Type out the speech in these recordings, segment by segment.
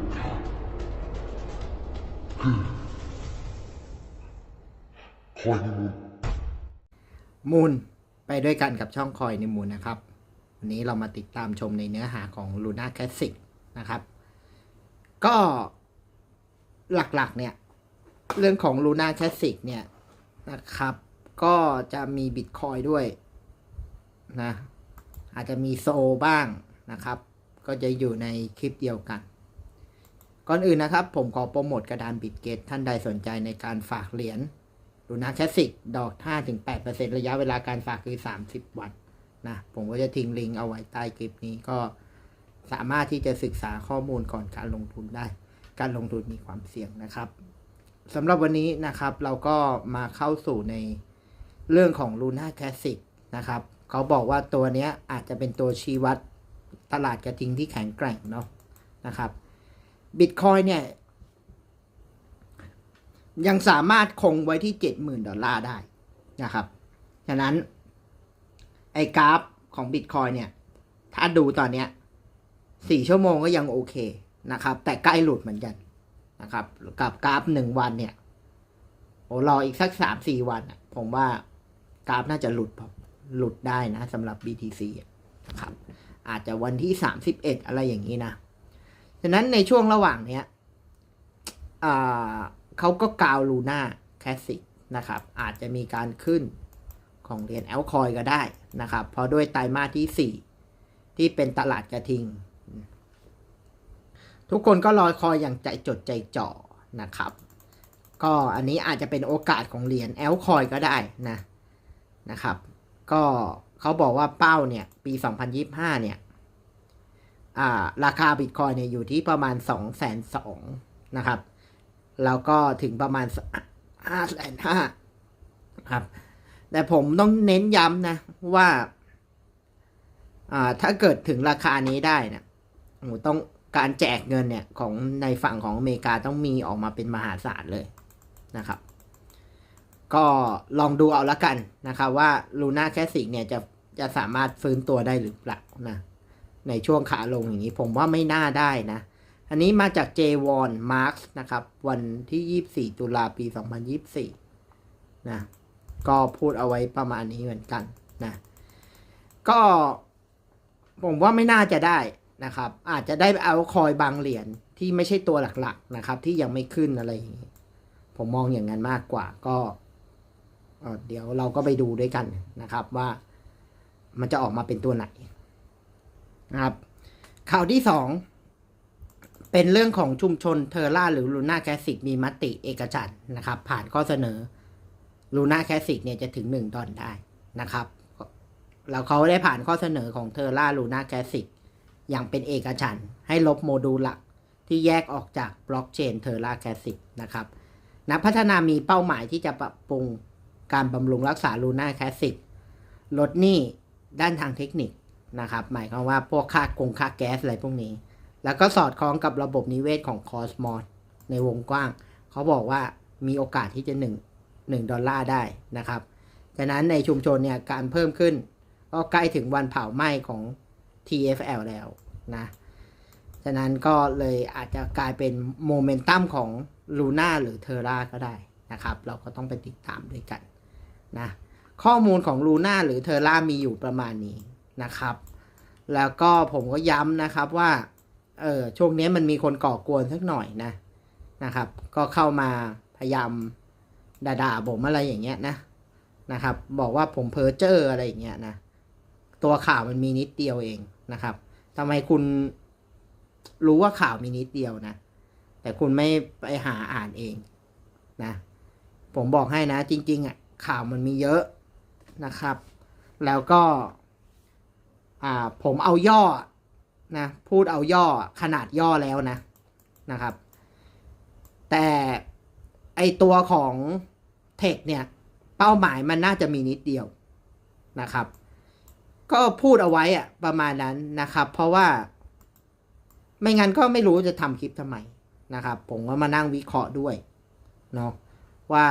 สุดท้ายคือคอยนิมูลมูลไปด้วยกันกับช่องคอยในมูลนะครับ วันนี้เรามาติดตามชมในเนื้อหาของ Luna Classic นะครับ ก็หลักๆเนี่ย เรื่องของ Luna Classic เนี่ยนะครับ ก็จะมี Bitcoin ด้วยนะอาจจะมีโซบ้างนะครับ ก็จะอยู่ในคลิปเดียวกัน ก่อนอื่นนะครับ ผมขอโปรโมทกระดานบิตเกตท่านใดสนใจในการฝากเหรียญลูน่าแคสสิกดอก 5-8%ระยะเวลาการฝากคือ 30 วันนะผมก็จะทิ้งลิงก์เอาไว้ใต้คลิปนี้ก็สามารถที่จะศึกษาข้อมูลก่อนการลงทุนได้ การลงทุนมีความเสี่ยงนะครับสำหรับวันนี้นะครับเราก็มาเข้าสู่ในเรื่องของ Luna Classic นะครับ เขาบอกว่าตัวนี้อาจจะเป็นตัวชี้วัดตลาดกระทิงที่แข็งแกร่งเนาะนะครับ Bitcoin เนี่ย ยังสามารถคงไว้ที่เจ็ดหมื่นดอลลาร์ได้นะครับ ฉะนั้น ไอ้กราฟของบิตคอยเนี่ย ถ้าดูตอนเนี้ยสี่ชั่วโมงก็ยังโอเคนะครับ แต่ใกล้หลุดเหมือนกันนะครับ กับกราฟหนึ่งวันเนี่ยโอ้รออีกสักสามสี่วัน ผมว่ากราฟน่าจะหลุดพอหลุดได้นะสำหรับ BTC นะครับ อาจจะวันที่สามสิบเอ็ดอะไรอย่างนี้นะะนั้นในช่วงระหว่างเนี้ยเขาก็กาวลูน่าแคสสิกนะครับ อาจจะมีการขึ้นของเหรียญแอลคอยก็ได้นะครับ เพราะด้วยไตรมาสที่ 4 ที่เป็นตลาดกระทิง ทุกคนก็รอคอยอย่างใจจดใจจ่อนะครับ ก็อันนี้อาจจะเป็นโอกาสของเหรียญแอลคอยก็ได้นะนะครับ ก็เขาบอกว่าเป้าเนี่ย ปี 2025 เนี่ย ราคาบิตคอยเนี่ยอยู่ที่ประมาณ2 2 0 0 0 0นะครับ แล้วก็ถึงประมาณห้าแสนห้าครับ แต่ผมต้องเน้นย้ำนะว่าอ่าถ้าเกิดถึงราคานี้ได้นะต้องการแจกเงินเนี่ยของในฝั่งของอเมริกาต้องมีออกมาเป็นมหาศาลเลยนะครับ ก็ลองดูเอาละกันนะครับว่าลูน่าแคสสิกเนี่ยจะจะสามารถฟื้นตัวได้หรือเปล่านะ ในช่วงขาลงอย่างนี้ผมว่าไม่น่าได้นะ อันนี้มาจาก j w o n Marks นะครับ วันที่ 24 ตุลาปี 2024 นะ ก็พูดเอาไว้ประมาณนี้เหมือนกันนะ ก็ผมว่าไม่น่าจะได้นะครับ อาจจะได้เอาคอยบางเหรียญที่ไม่ใช่ตัวหลักๆนะครับ ที่ยังไม่ขึ้นอะไรอย่างนี้ ผมมองอย่างนั้นมากกว่าก็เอ่อเดี๋ยวเราก็ไปดูด้วยกันนะครับว่ามันจะออกมาเป็นตัวไหน นะครับ ข่าวที่สองเป็นเรื่องของชุมชนเทอร่าหรือลูน่าแคสิกมีมติเอกฉันนะครับ ผ่านข้อเสนอลูน่าแคสิกเนี่ยจะถึงหนึ่งดอลได้นะครับแล้วเขาได้ผ่านข้อเสนอของเทอร่าลูน่าแคสิกอย่างเป็นเอกฉันให้ลบโมดูลหลักที่แยกออกจากบล็อกเชนเทอร่าแคสิกนะครับนักพัฒนามีเป้าหมายที่จะปรับปรุงการบำรุงรักษาลูน่าแคสสิกลดหนี้ด้านทางเทคนิค นะครับ หมายความว่าพวกค่ากงค่าแก๊สอะไรพวกนี้ แล้วก็สอดคล้องกับระบบนิเวศของคอสมอสในวงกว้าง เขาบอกว่ามีโอกาสที่จะ1 1ดอลลาร์ได้นะครับฉะนั้นในชุมชนเนี่ยการเพิ่มขึ้น ก็ใกล้ถึงวันเผาไหม้ของ TFL แล้วนะฉะนั้นก็เลยอาจจะกลายเป็นโมเมนตัมของลูน่าหรือเทอร่าก็ได้นะครับ เราก็ต้องไปติดตามด้วยกันนะข้อมูลของลูน่าหรือเทอร่ามีอยู่ประมาณนี้ นะครับ แล้วก็ผมก็ย้ำนะครับว่าเออช่วงนี้มันมีคนก่อกวนสักหน่อยนะนะครับ ก็เข้ามาพยายามด่าๆผมอะไรอย่างเงี้ยนะนะครับ บอกว่าผมเพ้อเจ้ออะไรอย่างเงี้ยนะตัวข่าวมันมีนิดเดียวเองนะครับทำไมคุณรู้ว่าข่าวมีนิดเดียวนะ แต่คุณไม่ไปหาอ่านเองนะ ผมบอกให้นะจริง ๆอะข่าวมันมีเยอะนะครับ แล้วก็ อ่าผมเอาย่อนะพูดเอาย่อขนาดย่อแล้วนะนะครับ แต่ไอตัวของเทคเนี่ยเป้าหมายมันน่าจะมีนิดเดียวนะครับ ก็พูดเอาไว้อะประมาณนั้นนะครับ เพราะว่าไม่งั้นก็ไม่รู้จะทำคลิปทำไมนะครับ ผมก็มานั่งวิเคราะห์ด้วยเนาะว่า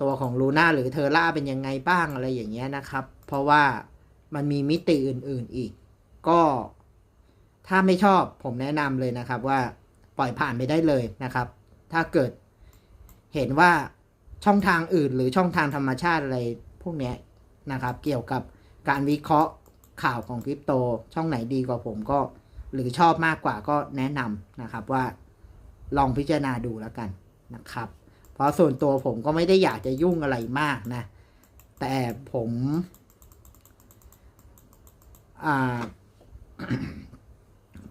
ตัวของลูน่าหรือเทอร่าเป็นยังไงบ้างอะไรอย่างเงี้ยนะครับ เพราะว่า มันมีมิติอื่น ๆอีก ก็ถ้าไม่ชอบผมแนะนำเลยนะครับว่าปล่อยผ่านไปได้เลยนะครับ ถ้าเกิดเห็นว่าช่องทางอื่น หรือช่องทางธรรมชาติอะไรพวกนี้นะครับ เกี่ยวกับการวิเคราะห์ข่าวของคริปโต ช่องไหนดีกว่าผมก็หรือชอบมากกว่าก็แนะนำนะครับว่าลองพิจารณาดูแล้วกันนะครับ เพราะส่วนตัวผมก็ไม่ได้อยากจะยุ่งอะไรมากนะ แต่ผม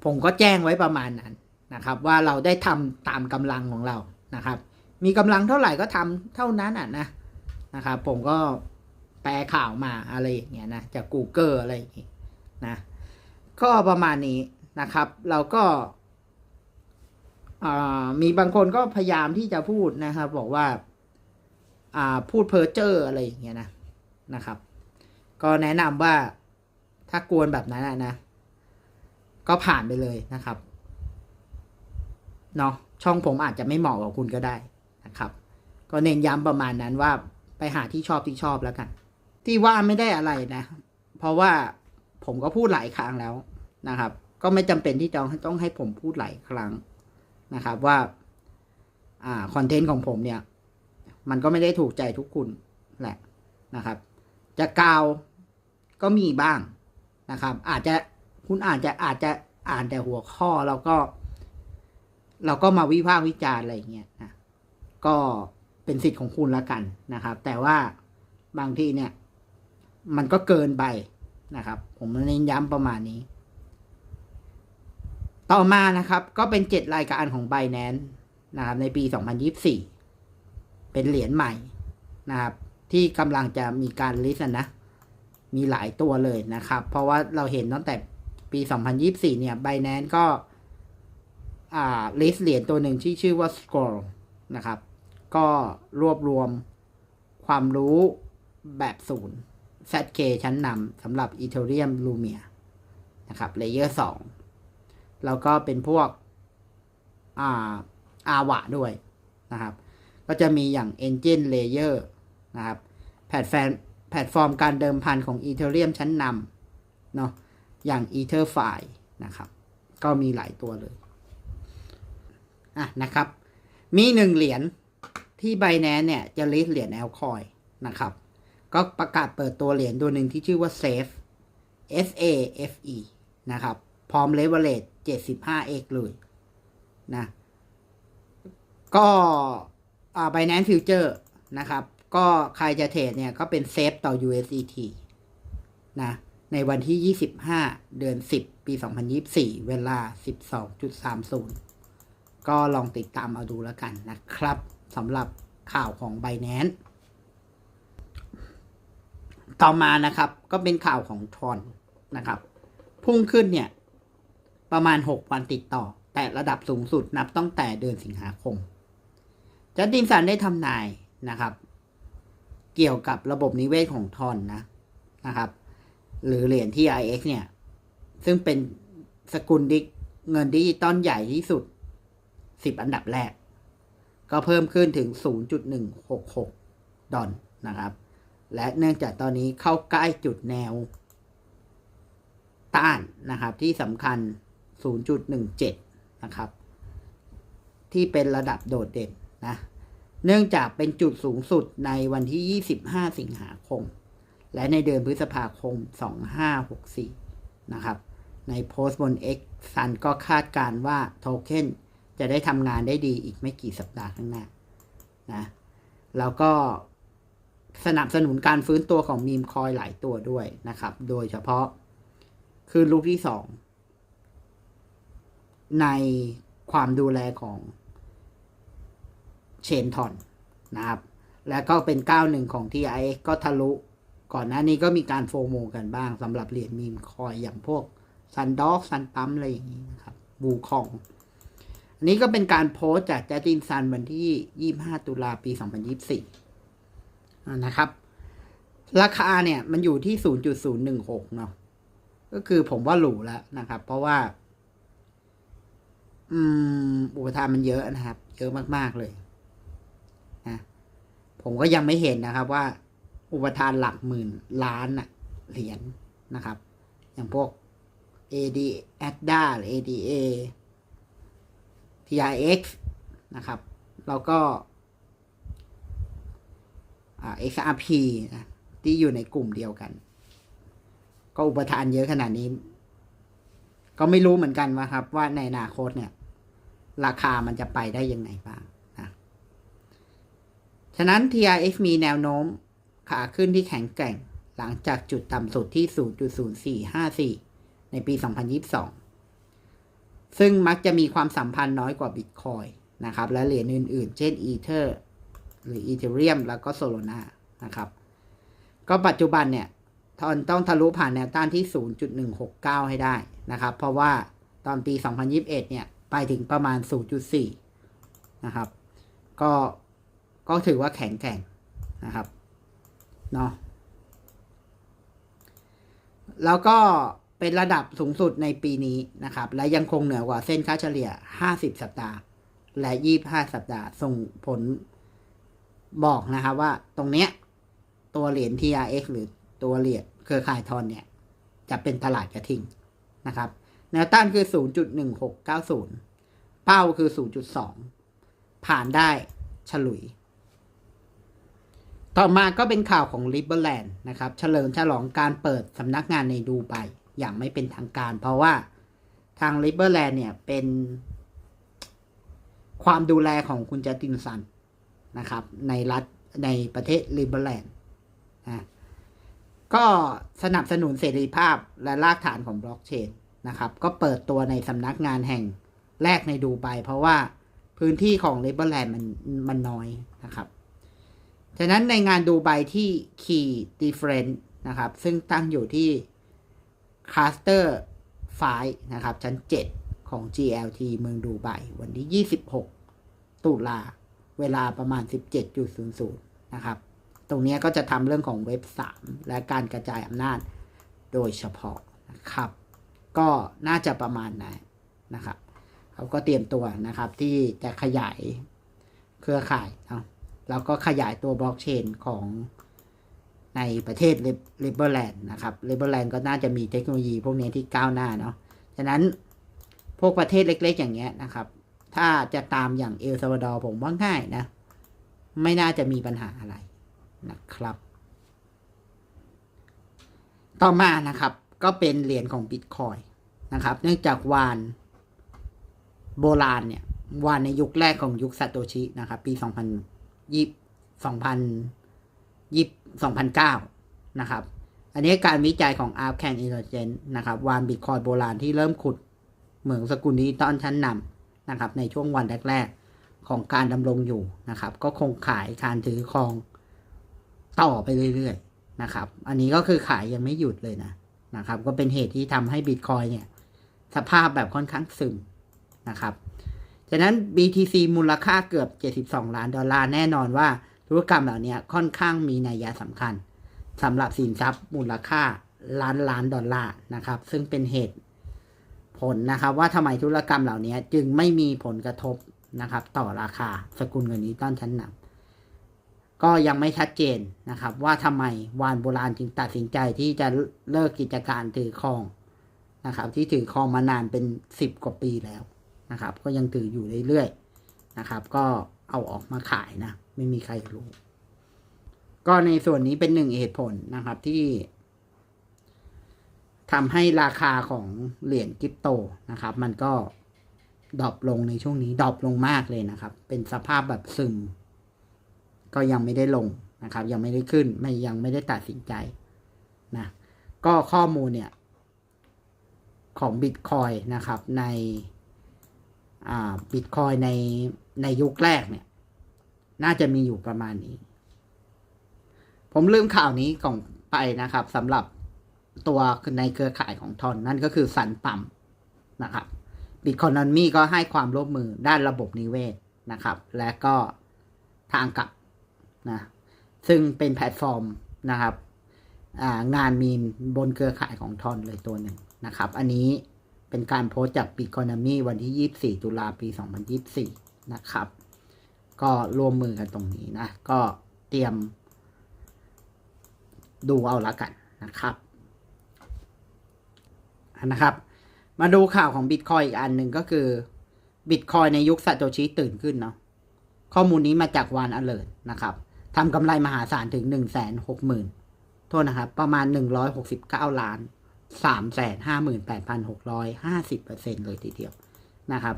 ผมก็แจ้งไว้ประมาณนั้นนะครับ ว่าเราได้ทำตามกำลังของเรานะครับ มีกำลังเท่าไหร่ก็ทำเท่านั้นอะนะนะครับ ผมก็แปลข่าวมาอะไรอย่างเงี้ยนะจาก Google อะไรอย่างงี้นะก็ประมาณนี้นะครับ เราก็มีบางคนก็พยายามที่จะพูดนะครับ บอกว่าอ่าพูดเพ้อเจ้ออะไรอย่างเงี้ยนะนะครับ ก็แนะนำว่า ถ้ากวนแบบนั้นะนะ ก็ผ่านไปเลยนะครับ เนาะช่องผมอาจจะไม่เหมาะกับคุณก็ได้นะครับ ก็เน้นย้ำประมาณนั้นว่าไปหาที่ชอบที่ชอบแล้วกัน ที่ว่าไม่ได้อะไรนะ เพราะว่าผมก็พูดหลายครั้งแล้วนะครับ ก็ไม่จำเป็นที่ต้องต้องให้ผมพูดหลายครั้งนะครับว่าอ่าคอนเทนต์ของผมเนี่ย มันก็ไม่ได้ถูกใจทุกคุณแหละนะครับ จะกาวก็มีบ้าง นะครับ อาจจะคุณอาจจะอาจจะอ่านแต่หัวข้อแล้วก็ เราก็มาวิพากษ์วิจารณ์อะไรอย่างเงี้ยนะก็เป็นสิทธิ์ของคุณละกันนะครับ แต่ว่าบางที่เนี่ย มันก็เกินไปนะครับ ผมเน้นย้ำประมาณนี้ ต่อมานะครับ ก็เป็นเจ็ดรายการของ b บ n a n c e นะครับ ในปี 2024 เป็นเหรียญใหม่นะครับ ที่กำลังจะมีการลิสต์นะ มีหลายตัวเลยนะครับ เพราะว่าเราเห็นตั้งแต่ปี 2024 เนี่ย b บ n a n c e ก็อ่าลิสเหรียญตัวหนึ่งที่ชื่อว่า Scroll นะครับ ก็รวบรวมความรู้แบบศูนย์ ZK ชั้นนำสำหรับ Ethereum Lumia นะครับเลเยอร์2แล้วก็เป็นพวกอ่าอาวะด้วยนะครับ ก็จะมีอย่าง Engine Layer นะครับ แพลตฟอร์ม แพลตฟอร์มการเดิมพันของ Ethereum ชั้นนำเนาะอย่าง EtherFi นะครับ ก็มีหลายตัวเลยอะนะครับ มีหนึ่งเหรียญที่ b บ n a n c e เนี่ยจะลิสเหรียญแอลคอยนะครับ ก็ประกาศเปิดตัวเหรียญตัวหนึ่งที่ชื่อว่า Safe S A F E นะครับ พร้อม leverage 75x เลยนะ ก็อ่า Binance Future นะครับ ก็ใครจะเทรดเนี่ยก็เป็นเซฟต่อ USDT นะในวันที่ 25 เดือน 10 ปี 2024 เวลา 12.30 ก็ลองติดตามเอาดูแล้วกันนะครับสำหรับข่าวของ Binance ต่อมานะครับก็เป็นข่าวของทรอนนะครับ พุ่งขึ้นเนี่ย ประมาณ 6 วันติดต่อ แต่ระดับสูงสุดนับตั้งแต่เดือนสิงหาคมจัสตินสันได้ทำนายนะครับ เกี่ยวกับระบบนิเวศของทอนนะนะครับ หรือเหรียญที่ IX เนี่ย ซึ่งเป็นสกุลดิเงินดิจิตอลใหญ่ที่สุด 10 อันดับแรก ก็เพิ่มขึ้นถึง 0.166 ดอลนะครับ และเนื่องจากตอนนี้เข้าใกล้จุดแนว ต้านนะครับ ที่สำคัญ 0.17 นะครับ ที่เป็นระดับโดดเด่นนะ เนื่องจากเป็นจุดสูงสุดในวันที่ 25 สิงหาคม และในเดือนพฤษภาคม 2564 นะครับ ในโพสต์บน X ซันก็คาดการณ์ว่าโทเค็นจะได้ทำงานได้ดีอีกไม่กี่สัปดาห์ข้างหน้านะแล้วก็สนับสนุนการฟื้นตัวของมีมคอยหลายตัวด้วยนะครับ โดยเฉพาะคือลูกที่สองในความดูแลของ ชนทอนนะครับ และก็เป็นก้าหนึ่งของ TIX ก็ทะลุ ก่อนหน้านี้ก็มีการโฟโมกันบ้างสำหรับเหรียญมีมคอยอย่างพวกซันด็อกซันปั๊มอะไรอย่างนี้นะครับบูคอง อันนี้ก็เป็นการโพสจากแจตินซันวันที่ 25 ตุลาปี 2024อ่านะครับ ราคาเนี่ยมันอยู่ที่ 0.016 เนาะก็คือผมว่าหรูแล้วนะครับ เพราะว่า อืม อุปทานมันเยอะนะครับ เยอะมาก ๆ เลย นะผมก็ยังไม่เห็นนะครับว่า อุปทานหลักหมื่นล้านอะเหรียญนะครับ อย่างพวก AD ADA หรือ ADA TRX นะครับแล้วก็ XRP นะที่อยู่ในกลุ่มเดียวกัน ก็อุปทานเยอะขนาดนี้ ก็ไม่รู้เหมือนกันว่าครับว่าในอนาคตเนี่ย ราคามันจะไปได้ยังไงบ้าง ฉะนั้น TRX มีแนวโน้มขาขึ้นที่แข็งแกร่ง หลังจากจุดต่ำสุดที่ 0.0454 ในปี 2022 ซึ่งมักจะมีความสัมพันธ์น้อยกว่าบิตคอยนะครับ และเหรียญอื่น ๆ เช่น Ether หรือ Ethereum แล้วก็ Solana นะครับ ก็ปัจจุบันเนี่ยทอนต้องทะลุผ่านแนวต้านที่ 0.169 ให้ได้นะครับ เพราะว่าตอนปี 2021 เนี่ย ไปถึงประมาณ 0.4 นะครับ ก็ ก็ถือว่าแข็งแกร่งนะครับเนาะแล้วก็เป็นระดับสูงสุดในปีนี้นะครับ และยังคงเหนือกว่าเส้นค่าเฉลี่ย 50 สัปดาห์ และ 25 สัปดาห์ ส่งผลบอกนะครับว่าตรงเนี้ยตัวเหรียญ TRX หรือตัวเหรียญเครือข่ายทอนเนี่ย จะเป็นตลาดกระทิงนะครับ แนวต้านคือ 0.1690 เป้าคือ 0.2 ผ่านได้ฉลุย ต่อมาก็เป็นข่าวของ l i b e r l a n d นะครับเฉลิมฉลองการเปิดสำนักงานในดูไบอย่างไม่เป็นทางการ เพราะว่าทาง l i b e r l a n d เนี่ยเป็น ความดูแลของคุณจัสตินสันนะครับ ในรัฐในประเทศ l i b e r l a n d นะก็สนับสนุนเสรีภาพและรากฐานของบล็อกเชนนะครับ ก็เปิดตัวในสำนักงานแห่งแรกในดูไบเพราะว่าพื้นที่ของ l i b e r l a n d มันมันน้อยนะครับ ฉะนั้นในงานดูไบที่ Key d i f f e r e n c นะครับ ซึ่งตั้งอยู่ที่คาสเตอร์ไฟนะครับ ชั้น 7 ของ GLT เมืองดูไบวันที่ 26 ตุลา เวลาประมาณ 17.00 นะครับ ตรงนี้ก็จะทำเรื่องของเว็บ 3 และการกระจายอำนาจโดยเฉพาะนะครับ ก็น่าจะประมาณนั้นนะครับ เขาก็เตรียมตัวนะครับที่จะขยายเครือข่ายเนาะ แล้วก็ขยายตัวบล็อกเชนของในประเทศเลเบอร์แลนด์นะครับเลเบอร์แลนด์ก็น่าจะมีเทคโนโลยีพวกนี้ที่ก้าวหน้าเนาะฉะนั้นพวกประเทศเล็ก ๆ อย่างเงี้ยนะครับ ถ้าจะตามอย่างเอลซาวาดอร์ผมว่าง่ายนะ ไม่น่าจะมีปัญหาอะไรนะครับ ต่อมานะครับ ก็เป็นเหรียญของบิตคอยนะครับ เนื่องจากวานโบราณเนี่ยวานในยุคแรกของยุคซาโตชินะครับ ปี 2000 ยี่2000ยี่2009นเก้านะครับ อันนี้การวิจัยของ Arc Can Intelligence นะครับ วานบิตคอยโบราณที่เริ่มขุดเหมืองสกุลดิจิตอลชั้นนำนะครับ ในช่วงวันแรก ๆ ของการดำรงอยู่นะครับ ก็คงขายการถือครองต่อไปเรื่อยๆนะครับ อันนี้ก็คือขายยังไม่หยุดเลยนะนะครับ ก็เป็นเหตุที่ทำให้บิตคอยเนี่ย สภาพแบบค่อนข้างซึมนะครับ ฉะนั้น BTC มูลค่าเกือบ 72 ล้านดอลลาร์แน่นอนว่าธุรกรรมเหล่านี้ค่อนข้างมีนัยสำคัญสำหรับสินทรัพย์มูลค่าล้านล้านดอลลาร์นะครับ ซึ่งเป็นเหตุผลนะครับ ว่าทำไมธุรกรรมเหล่านี้จึงไม่มีผลกระทบนะครับ ต่อราคาสกุลเงินดิจิตอลชั้นนำก็ยังไม่ชัดเจนนะครับ ว่าทำไมวานโบราณจึงตัดสินใจที่จะเลิกกิจการถือครองนะครับ ที่ถือครองมานานเป็นสิบกว่าปีแล้ว นะครับ ก็ยังถืออยู่เรื่อยๆนะครับ ก็เอาออกมาขายนะ ไม่มีใครรู้ ก็ในส่วนนี้เป็นหนึ่งเหตุผลนะครับที่ทำให้ราคาของเหรียญคริปโตนะครับ มันก็ดรอปลงในช่วงนี้ดรอปลงมากเลยนะครับ เป็นสภาพแบบซึม ก็ยังไม่ได้ลงนะครับ ยังไม่ได้ขึ้น ไม่ยังไม่ได้ตัดสินใจนะก็ข้อมูลเนี่ย ของบิตคอยนะครับใน บิตคอยในในยุคแรกเนี่ย น่าจะมีอยู่ประมาณนี้ ผมลืมข่าวนี้ของไปนะครับสำหรับตัวในเครือข่ายของทอนนั่นก็คือสันปัมนะครับบิตคอยนนมีก็ให้ความร่วมมือด้านระบบนิเวศนะครับ และก็ทางกลับนะซึ่งเป็นแพลตฟอร์มนะครับงานมีมบนเครือข่ายของทอนเลยตัวหนึ่งนะครับ อันนี้ เป็นการโพสต์จาก b i t c o n o m y วันที่ 24 ตุลาปี 2024 นะครับ ก็ร่วมมือกันตรงนี้นะ ก็เตรียม ดูเอาละกันนะครับนะครับ มาดูข่าวของ Bitcoin อีกอันหนึ่งก็คือบิตคอยในยุคซาโตชิตื่นขึ้นเนาะข้อมูลนี้มาจากวานอเลิร์นะครับทำกำไรมหาศาลถึงหนึ่งแสนหกหมื่นโทษนะครับ ประมาณหนึ่งร้อยหกสิบเก้าล้าน สามแสนห้าหมื่นแปดพันหกร้อยห้าสิบเปอร์เซ็นเลยทีเดียวนะครับ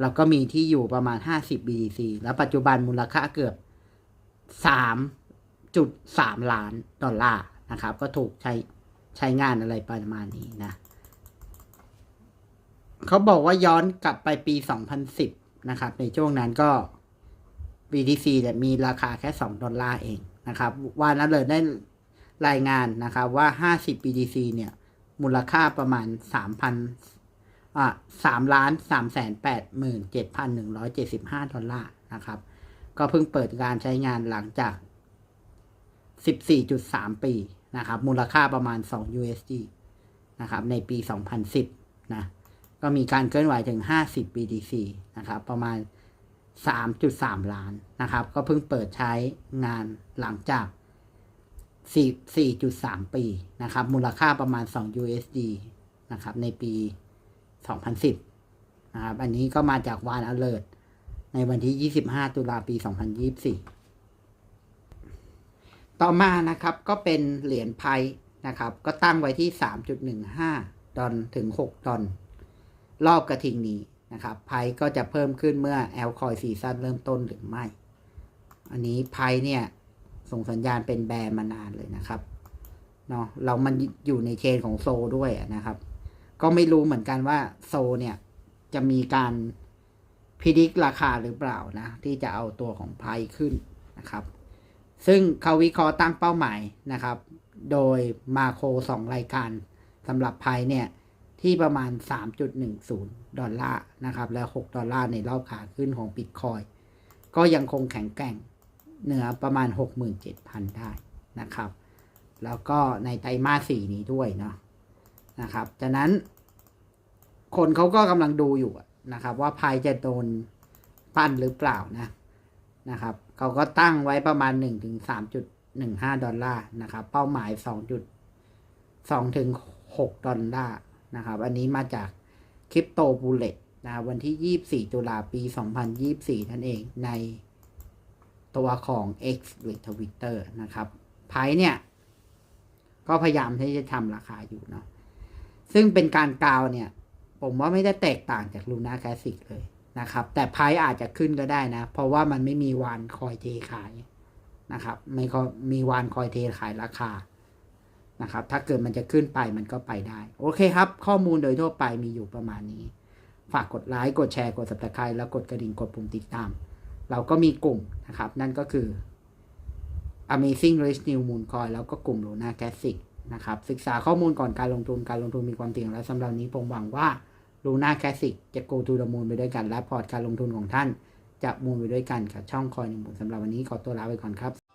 แล้วก็มีที่อยู่ประมาณห้าสิบ BTC แล้วปัจจุบันมูลค่าเกือบสามจุดสามล้านดอลลาร์นะครับ ก็ถูกใช้ใช้งานอะไรประมาณนี้นะ เขาบอกว่าย้อนกลับไปปี 2010 นะครับ ในช่วงนั้นก็ BTC เนี่ยมีราคาแค่ 2 ดอลลาร์เองนะครับวานอเลอร์ได้รายงานนะครับว่า 50 BTC เนี่ย มูลค่าประมาณ3,000อ่า3ล้าน3แสน8หมื่น7,175ดสิบห้าดอลลาร์นะครับ ก็เพิ่งเปิดการใช้งานหลังจาก14.3ปีนะครับ มูลค่าประมาณ2 USD นะครับ ในปี2010นสิบนะ ก็มีการเคลื่อนไหวถึง50 BTC นะครับ ประมาณ3.3ล้านนะครับ ก็เพิ่งเปิดใช้งานหลังจาก 4.3 ปีนะครับ มูลค่าประมาณ 2 USD นะครับ ในปี 2010 นะครับ อันนี้ก็มาจากวาน alert ในวันที่ 25 ตุลาปี 2024 ต่อมานะครับก็เป็นเหรียญไพนะครับ ก็ตั้งไว้ที่ 3.15 ดอลถึง 6 ดอลรอบกระทิงนี้นะครับไพก็จะเพิ่มขึ้นเมื่อแอลคอยซีซั่นเริ่มต้นหรือไม่ อันนี้ไพเนี่ย ส่งสัญญาณเป็นแบร์มานานเลยนะครับเนาะเรามันอยู่ในเชนของโซด้วยนะครับ ก็ไม่รู้เหมือนกันว่าโซเนี่ยจะมีการพิจิกราคาหรือเปล่านะ ที่จะเอาตัวของไพขึ้นนะครับ ซึ่งเขาวิเคราะห์ตั้งเป้าหมายนะครับ โดยมาโคสองรายการสำหรับไพเนี่ยที่ประมาณ 3.10 ดอลลาร์นะครับ และ 6 ดอลลาร์ในรอบขาขึ้นของบิตคอยก็ยังคงแข็งแกร่ง เหนือประมาณ 67,000 ได้นะครับ แล้วก็ในไตรมาสสี่นี้ด้วยเนาะนะครับจากนั้น คนเขาก็กำลังดูอยู่นะครับ ว่าพายจะโดนปั้นหรือเปล่านะนะครับเขาก็ตั้งไว้ประมาณ 1-3.15 ดอลลาร์นะครับ เป้าหมาย 2.2-6ดอลลาร์นะครับ อันนี้มาจากคริปโตบูเลตนะวันที่ 24 ตุลาปี 2024 นั่นเองใน ตัวของ X หรือ Twitter นะครับไพเนี่ย ก็พยายามที่จะทำราคาอยู่เนาะซึ่งเป็นการกาวเนี่ย ผมว่าไม่ได้แตกต่างจาก Luna Classic เลยนะครับ แต่ไพอาจจะขึ้นก็ได้นะ เพราะว่ามันไม่มีวานคอยเทขายนะครับ ไม่ก็มีวานคอยเทขายราคานะครับ ถ้าเกิดมันจะขึ้นไปมันก็ไปได้ โอเคครับ ข้อมูลโดยทั่วไปมีอยู่ประมาณนี้ ฝากกดไลค์ กดแชร์ กด subscribe แล้วกดกระดิ่ง กดปุ่มติดตาม เราก็มีกลุ่มนะครับ นั่นก็คือ Amazing Rich New Moon Coin แล้วก็กลุ่ม Luna Classic นะครับ ศึกษาข้อมูลก่อนการลงทุน การลงทุนมีความเสี่ยงและสำหรับนี้ผมหวังว่า Luna Classic จะ go to the moon ไปด้วยกัน และพอร์ตการลงทุนของท่าน จะมูลไปด้วยกันกับช่องคอยหนึ่งสำหรับวันนี้ขอตัวลาไปก่อนครับ